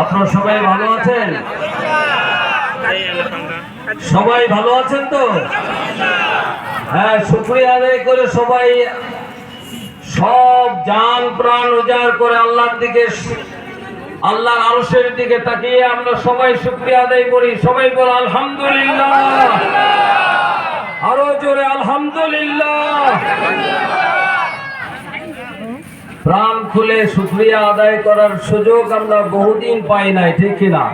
আপনারা সবাই ভালো আছেন? সবাই ভালো আছেন তো? হ্যাঁ শুক্রিয়া আদায় করে সবাই সব জান প্রাণ উজাড় করে আল্লাহর দিকে, আল্লাহর আরশের দিকে তাকিয়ে আমরা সবাই শুক্রিয়া আদায় করি। সবাই বল, আলহামদুলিল্লাহ। আরও জোরে, আলহামদুলিল্লাহ। প্রাণ খুলে শুক্রিয়া আদায় করার সুযোগ আমরা বহুদিন পাই নাই, ঠিক কিনা?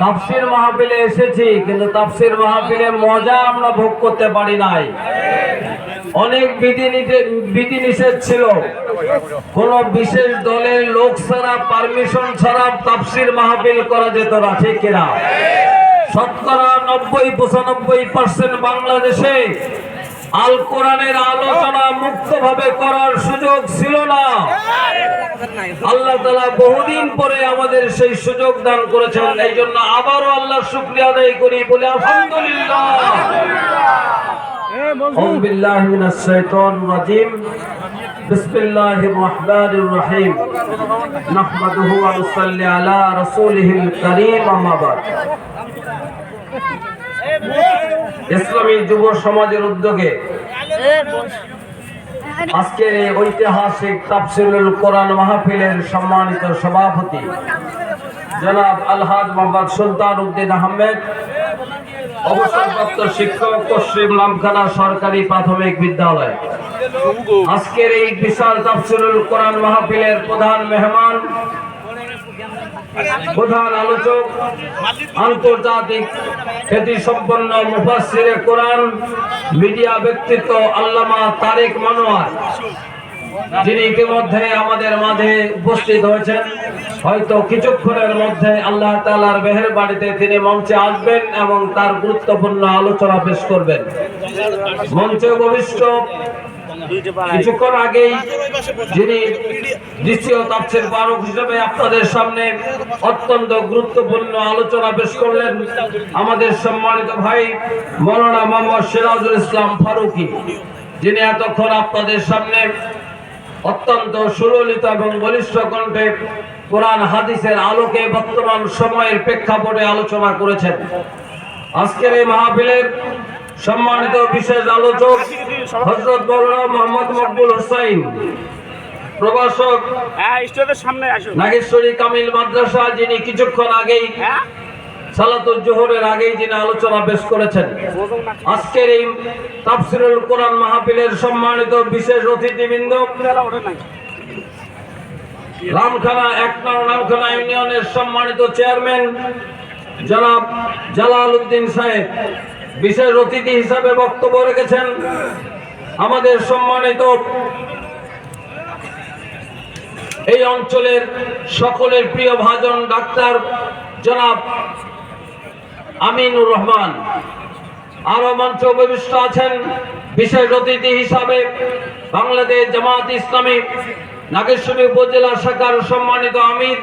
তাফসির মাহফিলে এসেছি, কিন্তু তাফসির মাহফিলে মজা আমরা ভোগ করতে পারি নাই। অনেক বিধি নিষেধ ছিল। কোন বিশেষ দলের লোক ছাড়া, পারমিশন ছাড়া তাফসির মাহফিল করা যেত না, ঠিক কিনা? শতকরা নব্বই, পঁচানব্বই পার্সেন্ট বাংলাদেশে আল কোরআনের আলোচনা মুক্তভাবে করার সুযোগ ছিল না আল্লাহ তালা বহুদিন পরে আমাদের সেই সুযোগ দান করেছেন এই জন্য আবারও আল্লাহ শুক্রিয়া আদায় করি বলে আলহামদুলিল্লাহ أعوذ بالله من الشيطان الرجيم بسم الله الرحمن الرحيم نحمده ونصلي على رسوله الكريم أما بعد ইসলামী যুব সমাজের উদ্যোগে আজকের ঐতিহাসিক তাফসিলুল কোরআন মাহফিলের সম্মানিত সভাপতি জনাব আলহাজ মোহাম্মদ সুলতান উদ্দিন আহমেদ, অবসরপ্রাপ্ত শিক্ষক পশ্চিম লামখানা সরকারি প্রাথমিক বিদ্যালয়। আজকের এই বিশাল তাফসিলুল কোরআন মাহফিলের প্রধান মেহমান প্রধান আলোচক, আন্তর্জাতিক খ্যাতি সম্পন্ন মুফাসিরে কোরআন, মিডিয়া ব্যক্তিত্ব আল্লামা তারেক মানোয়ার, যিনি ইতিমধ্যে আমাদের মাঝে উপস্থিত হয়েছেন। হয়তো কিছুক্ষণের মধ্যে আল্লাহ তালার বেহের বাড়িতে তিনি মঞ্চে আসবেন এবং তার গুরুত্বপূর্ণ আলোচনা পেশ করবেন। মঞ্চে উপবিষ্ট কিছুক্ষণ আগেই যিনি দ্বিতীয় তাপসের বারক হিসেবে আপনাদের সামনে অত্যন্ত গুরুত্বপূর্ণ আলোচনা পেশ করলেন আমাদের সম্মানিত ভাই মৌলানা মোহাম্মদ সিরাজুল ইসলাম ফারুকি। যিনি এতক্ষণ আপনাদের সামনে অত্যন্ত সুললিত এবং বলিষ্ঠ কণ্ঠে কোরআন হাদিসের আলোকে বর্তমান সময়ের প্রেক্ষাপটে আলোচনা করেছেন। আজকের এই মাহফিলের সম্মানিত বিশেষ আলোচক হজরত মৌলানা মোহাম্মদ মকবুল হোসাইন প্রভাষক হ্যাঁ সামনে আসুন। নাগেশ্বরী কামিল মাদ্রাসা যিনি কিছুক্ষণ আগেই হ্যাঁ? সালাতুল জোহরের আগেই যিনি আলোচনা পেশ করেছেন। আজকের এই তাফসিরুল কোরআন মাহফিলের সম্মানিত বিশেষ অতিথিবৃন্দ রামখানা এক রামখানা ইউনিয়নের সম্মানিত চেয়ারম্যান জনাব জালাল উদ্দিন সাহেব। বিশেষ অতিথি হিসাবে বক্তব্য রেখেছেন আমাদের সম্মানিত এই অঞ্চলের সকলের প্রিয় ভাজন ডাক্তার জনাব আমিনুর রহমান। আরও মঞ্চ উপবিষ্ট আছেন বিশেষ অতিথি হিসাবে বাংলাদেশ জামাত ইসলামী, নাগেশ্বরী উপজেলা শাখার সম্মানিত আমির